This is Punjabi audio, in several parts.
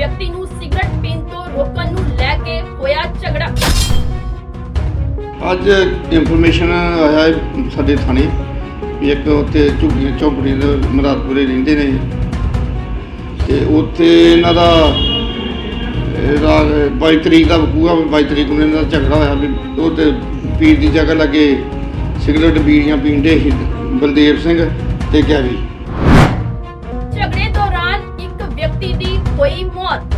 ਵਿਅਕਤੀ ਨੂੰ ਸਿਗਰਟ ਪੀਣ ਤੋਂ ਰੋਕਣ ਨੂੰ ਲੈ ਕੇ ਹੋਇਆ ਝਗੜਾ। ਅੱਜ ਇਨਫੋਰਮੇਸ਼ਨ ਆਇਆ ਹੈ ਸਾਡੇ ਥਾਣੇ। ਵੀ ਇੱਕ ਉੱਥੇ ਝੁੱਗੀਆਂ ਚੌਂਪੜੀ ਦੇ ਮਰਾਦਪੁਰੇ ਰਹਿੰਦੇ ਨੇ। ਤੇ ਉੱਥੇ ਇਹਨਾਂ ਦਾ, ਇਹਦਾ 22 ਤਰੀਕ ਦਾ ਵਕੂਆ 22 ਤਰੀਕ ਨੂੰ ਇਹਨਾਂ ਦਾ ਝਗੜਾ ਹੋਇਆ ਵੀ ਉਹ ਤੇ ਪੀਰ ਦੀ ਜਗ੍ਹਾ ਲੱਗੇ ਸਿਗਰਟ ਬੀੜੀਆਂ ਪੀਂਦੇ ਸੀ। ਬਲਦੇਵ ਸਿੰਘ ਤੇ ਗੈਵੀ ਵੀ ਹੋਈ ਮੌਤ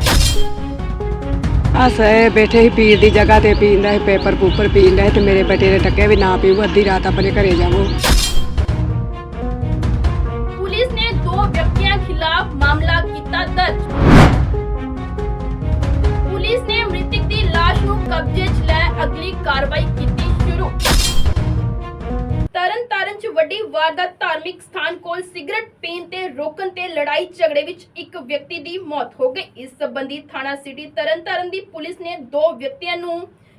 ਅਸੇ ਬੈਠੇ ਹੀ ਪੀਰ ਦੀ ਜਗ੍ਹਾ ਤੇ ਪੀਂਦਾ ਸੀ ਪੇਪਰ ਪੂਪਰ ਪੀਂਦਾ ਸੀ ਤੇ ਮੇਰੇ ਬੇਟੇ ਨੇ ਟੱਕੇ ਵੀ ਨਾ ਪੀਓ ਅੱਧੀ ਰਾਤ ਆਪਣੇ ਘਰੇ ਜਾਵੋ ਪੁਲਿਸ ਨੇ ਦੋ ਵਿਅਕਤੀਆਂ ਖਿਲਾਫ ਮਾਮਲਾ ਕੀਤਾ ਦਰਜ ਪੁਲਿਸ ਨੇ ਮ੍ਰਿਤਕ ਦੀ ਲਾਸ਼ ਨੂੰ ਕਬਜ਼ੇ 'ਚ ਲੈ ਅਗਲੀ ਕਾਰਵਾਈ ਵੱਡੀ ਵਾਰਦਾਤ ਧਾਰਮਿਕ ਸਥਾਨ ਕੋਲ ਸਿਗਰਟ ਪੀਣ ਤੇ ਰੋਕਣ ਤੇ ਲੜਾਈ ਝਗੜੇ ਵਿੱਚ ਇੱਕ ਵਿਅਕਤੀ ਦੀ ਮੌਤ ਹੋ ਗਈ। ਇਸ ਸੰਬੰਧੀ ਥਾਣਾ ਸਿਟੀ ਤਰਨ ਦੀ ਪੁਲਿਸ ਨੇ ਦੋ ਵਿਅਕਤੀਆਂ ਨੂੰ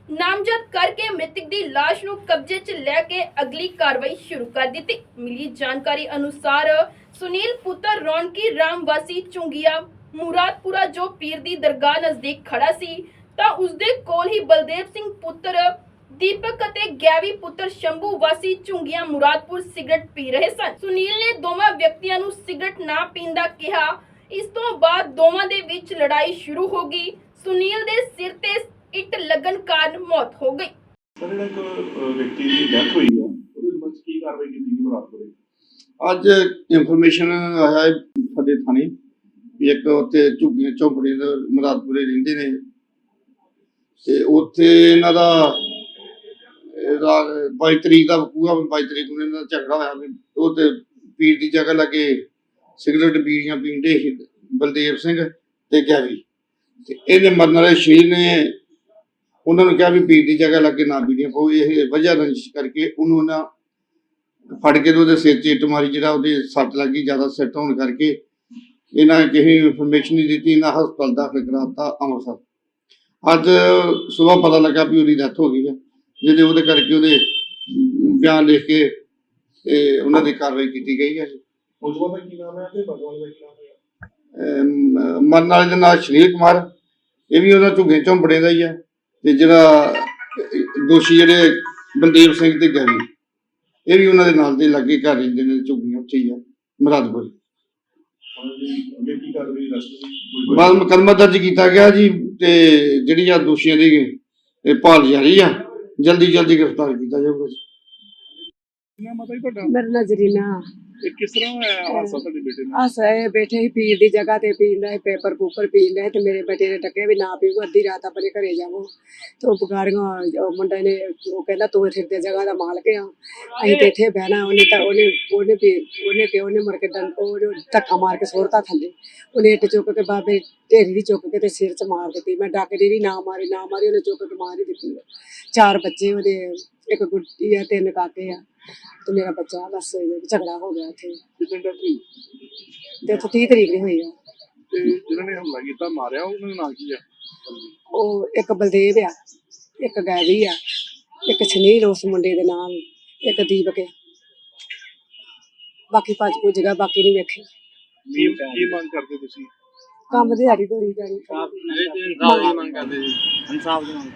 ਨਾਮਜ਼ਦ ਕਰਕੇ ਮ੍ਰਿਤਕ ਦੀ ਲਾਸ਼ ਨੂੰ ਕਬਜ਼ੇ 'ਚ ਲੈ ਕੇ ਅਗਲੀ ਕਾਰਵਾਈ ਸ਼ੁਰੂ ਕਰ ਦਿੱਤੀ। ਮਿਲੀ ਜਾਣਕਾਰੀ ਅਨੁਸਾਰ ਸੁਨੀਲ ਪੁੱਤਰ ਰੌਣਕੀ ਰਾਮ ਵਾਸੀ ਚੁੰਗੀਆ ਮੁਰਾਦਪੁਰਾ, ਜੋ ਪੀਰ ਦੀ ਦਰਗਾਹ ਨਜ਼ਦੀਕ ਖੜਾ ਸੀ, ਤਾਂ ਉਸਦੇ ਕੋਲ ਹੀ ਬਲਦੇਵ ਸਿੰਘ ਪੁੱਤਰ ਦੀਪਕ ਅਤੇ ਗੈਵੀ ਪੁੱਤਰ ਸ਼ੰਭੂ ਵਾਸੀ ਝੁੰਗੀਆਂ ਮੁਰਾਦਪੁਰ ਸਿਗਰਟ ਪੀ ਰਹੇ ਸਨ। ਸੁਨੀਲ ਨੇ ਦੋਵਾਂ ਵਿਅਕਤੀਆਂ ਨੂੰ ਸਿਗਰਟ ਨਾ ਪੀਣ ਦਾ ਕਿਹਾ। ਇਸ ਤੋਂ ਬਾਅਦ ਦੋਵਾਂ ਦੇ ਵਿੱਚ ਲੜਾਈ ਸ਼ੁਰੂ ਹੋ ਗਈ। ਸੁਨੀਲ ਦੇ ਸਿਰ ਤੇ ਇੱਟ ਲੱਗਣ ਕਾਰਨ ਮੌਤ ਹੋ ਗਈ। ਸਰ ਜਿਹੜਾ ਇੱਕ ਅਹ, ਵਿਅਕਤੀ ਦੀ ਡੈਥ ਹੋਈ ਆ ਉਹਦੇ ਸੰਬੰਧ 'ਚ ਕੀ ਕਾਰਵਾਈ ਕੀਤੀ ਗਈ ਮੁਰਾਦਪੁਰੇ ਅੱਜ ਇਨਫੋਰਮੇਸ਼ਨ ਆਇਆ ਹੈ ਸਾਡੇ ਥਾਣੇ ਵੀ ਇੱਕ ਉੱਥੇ ਝੁੱਗੀਆਂ ਚੌਂਪੜੀ ਦੇ ਮਰਾਦਪੁਰੇ ਰਹਿੰਦੇ ਨੇ। ਤੇ ਉੱਥੇ ਇਹਨਾਂ ਦਾ ਇਹਦਾ 22 ਤਰੀਕ ਦਾ ਵਕੂਆ 22 ਤਰੀਕ ਨੂੰ ਇਹਨਾਂ ਦਾ ਝਗੜਾ ਹੋਇਆ ਵੀ ਉਹ ਤੇ ਪੀਰ ਦੀ ਜਗ੍ਹਾ ਲੱਗੇ ਸਿਗਰਟ ਬੀੜੀਆਂ ਪੀਂਦੇ ਸੀ ਬਲਦੇਵ ਸਿੰਘ ਤੇ ਗੈਵੀ ਤੇ ਇਹਦੇ ਮਰਨ ਵਾਲੇ ਸ਼ਹੀਦ ਨੇ ਉਹਨਾਂ ਨੂੰ ਕਿਹਾ ਵੀ ਪੀਰ ਦੀ ਜਗ੍ਹਾ ਲੱਗੇ ਨਾ ਬੀੜੀਆਂ ਪਾਓ, ਇਹ ਵਜ੍ਹਾ ਰੰਜਿਸ਼ ਕਰਕੇ ਉਹਨੂੰ ਨਾ ਫੜ ਕੇ ਉਹਦੇ ਸਿਰ 'ਚ ਇੱਟ ਮਾਰੀ ਜਿਹੜਾ ਉਹਦੇ ਸੱਟ ਲੱਗੀ, ਜ਼ਿਆਦਾ ਸਿੱਟ ਹੋਣ ਕਰਕੇ ਇਹਨਾਂ ਨੇ ਕਿਸੇ ਇਨਫੋਰਮੇਸ਼ਨ ਨਹੀਂ ਦਿੱਤੀ, ਇਹਨਾਂ ਹਸਪਤਾਲ ਦਾਖਲ ਕਰਾਤਾ ਅੰਮ੍ਰਿਤਸਰ। ਅੱਜ ਸਵੇਰ ਪਤਾ ਲੱਗਾ ਵੀ ਉਹਦੀ ਡੈਥ ਹੋ ਗਈ ਹੈ। ਜਿਹਦੇ ਉਹਦੇ ਕਰਕੇ ਉਹਦੇ ਬਿਆਨ ਲਿਖ ਕੇ ਤੇ ਉਹਨਾਂ ਦੀ ਕਾਰਵਾਈ ਕੀਤੀ ਗਈ ਹੈ ਮੁਲਜ਼ਮਾਂ ਦਾ ਕੀ ਨਾਮ ਹੈ ਤੇ ਬਦਵਾਲੇ ਦਾ ਕੀ ਨਾਮ ਹੈ? ਅਮ ਮਰਨ ਵਾਲੇ ਦਾ ਨਾਮ ਸ਼੍ਰੀ ਕੁਮਾਰ। ਇਹ ਵੀ ਉਹਨਾਂ ਝੁੱਗੇ ਝੌਂਪੜੇ ਦਾ ਹੀ ਆ ਤੇ ਜਿਹੜਾ ਦੋਸ਼ੀ ਜਿਹੜੇ ਬਲਦੇਵ ਸਿੰਘ ਤੇ ਗੈਵੀ ਇਹ ਵੀ ਉਹਨਾਂ ਦੇ ਨਾਲ ਦੇ ਲੱਗੇ ਘਰ ਰਹਿੰਦੇ ਨੇ ਝੁੱਗੀਆਂ ਉੱਥੇ ਹੀ ਆ ਮੁਰਾਦਪੁਰ। ਬਾਅਦ ਮੁਕੱਦਮਾ ਦਰਜ ਕੀਤਾ ਗਿਆ ਜੀ ਤੇ ਜਿਹੜੀਆਂ ਦੋਸ਼ੀਆਂ ਦੀ ਇਹ ਭਾਲ ਜਾਰੀ ਆ। ਜਲਦੀ ਜਲਦੀ ਗ੍ਰਿਫਤਾਰ ਕੀਤਾ ਜਾਊਗਾ ਜੀ। ਨਾ ਮਤਾ ਹੀ ਇਹ ਕਿਸ ਤਰ੍ਹਾਂ ਹੋਇਆ ਹਾਦਸਾ ਤੁਹਾਡੇ ਬੇਟੇ ਨਾਲ? ਅਸੇ ਬੈਠੇ ਹੀ ਪੀਰ ਦੀ ਜਗ੍ਹਾ ਤੇ ਪੀਂਦਾ ਸੀ ਪੇਪਰ ਪੂਪਰ ਪੀਂਦਾ ਸੀ ਤੇ ਮੇਰੇ ਬੇਟੇ ਨੇ ਟੱਕੇ ਵੀ ਨਾ ਪੀਓ, ਅੱਧੀ ਰਾਤ ਆਪਣੇ ਘਰੇ ਜਾਵੋ। ਤੇ ਉਹ ਬਗਾੜੀਆਂ ਉਹ ਮੁੰਡੇ ਨੇ ਉਹ ਕਹਿੰਦਾ ਤੂੰ ਇੱਥੇ ਦੀ ਜਗ੍ਹਾ ਦਾ ਮਾਲਕ ਆ, ਅਸੀਂ ਤੇ ਇੱਥੇ ਬਹਿਣਾ, ਉਹਨੇ ਤਾਂ, ਉਹਨੇ ਉਹਨੇ ਵੀ, ਉਹਨੇ ਤੇ ਉਹਨੇ ਮੁੜ ਕੇ ਡੰ ਉਹ ਜੋ ਧੱਕਾ ਮਾਰ ਕੇ ਸੁੱਟਤਾ ਥੱਲੇ। ਉਹਨੇ ਇੱਟ ਚੁੱਕ ਕੇ ਬਾਬੇ ਢੇਰੀ ਦੀ ਚੁੱਕ ਕੇ ਤੇ ਸਿਰ 'ਚ ਮਾਰ ਦਿੱਤੀ। ਮੈਂ ਡਾਕੇ ਦੀ ਨਾ ਮਾਰੀ ਨਾ ਮਾਰੀ, ਉਹਨੇ ਚੁੱਕ ਕੇ ਮਾਰ ਹੀ ਦਿੱਤੀ। ਚਾਰ ਬੱਚੇ ਉਹਦੇ ਇੱਕ ਗੁੱਡੀ ਆ ਤਿੰਨ ਕਾਕੇ ਆ ਤੇ ਮੇਰਾ ਬੱਚਾ ਬਸ ਝਗੜਾ ਹੋ ਗਿਆ ਇੱਥੇ ਕਿਤੇ ਡੈਥ ਹੋਈ ਤੇ ਉੱਥੇ 30 ਤਰੀਕ ਦੀ ਹੋਈ ਆ। ਤੇ ਜਿਹਨਾਂ ਨੇ ਹਮਲਾ ਕੀਤਾ ਮਾਰਿਆ ਉਹਨਾਂ ਦਾ ਨਾਂ ਕੀ ਆ? ਉਹ ਇੱਕ ਬਲਦੇਵ ਆ ਇੱਕ ਗੈਵੀ ਆ ਇੱਕ ਸੁਨੀਲ ਉਸ ਮੁੰਡੇ ਦੇ ਨਾਮ ਇੱਕ ਦੀਪਕ ਆ। ਬਾਕੀ ਭੱਜ ਭੁੱਜ ਗਿਆ ਬਾਕੀ ਨਹੀਂ ਵੇਖੇ। ਕੀ ਕੀ ਮੰਗ ਕਰਦੇ ਤੁਸੀਂ? ਕੰਮ ਦਿਹਾੜੀ ਦੋਰੀ ਜਾਣੀ ਮੰਗ ਕਰਦੇ ਜੀ। ਇਨਸਾਫ ਦੀ ਮੰਗ।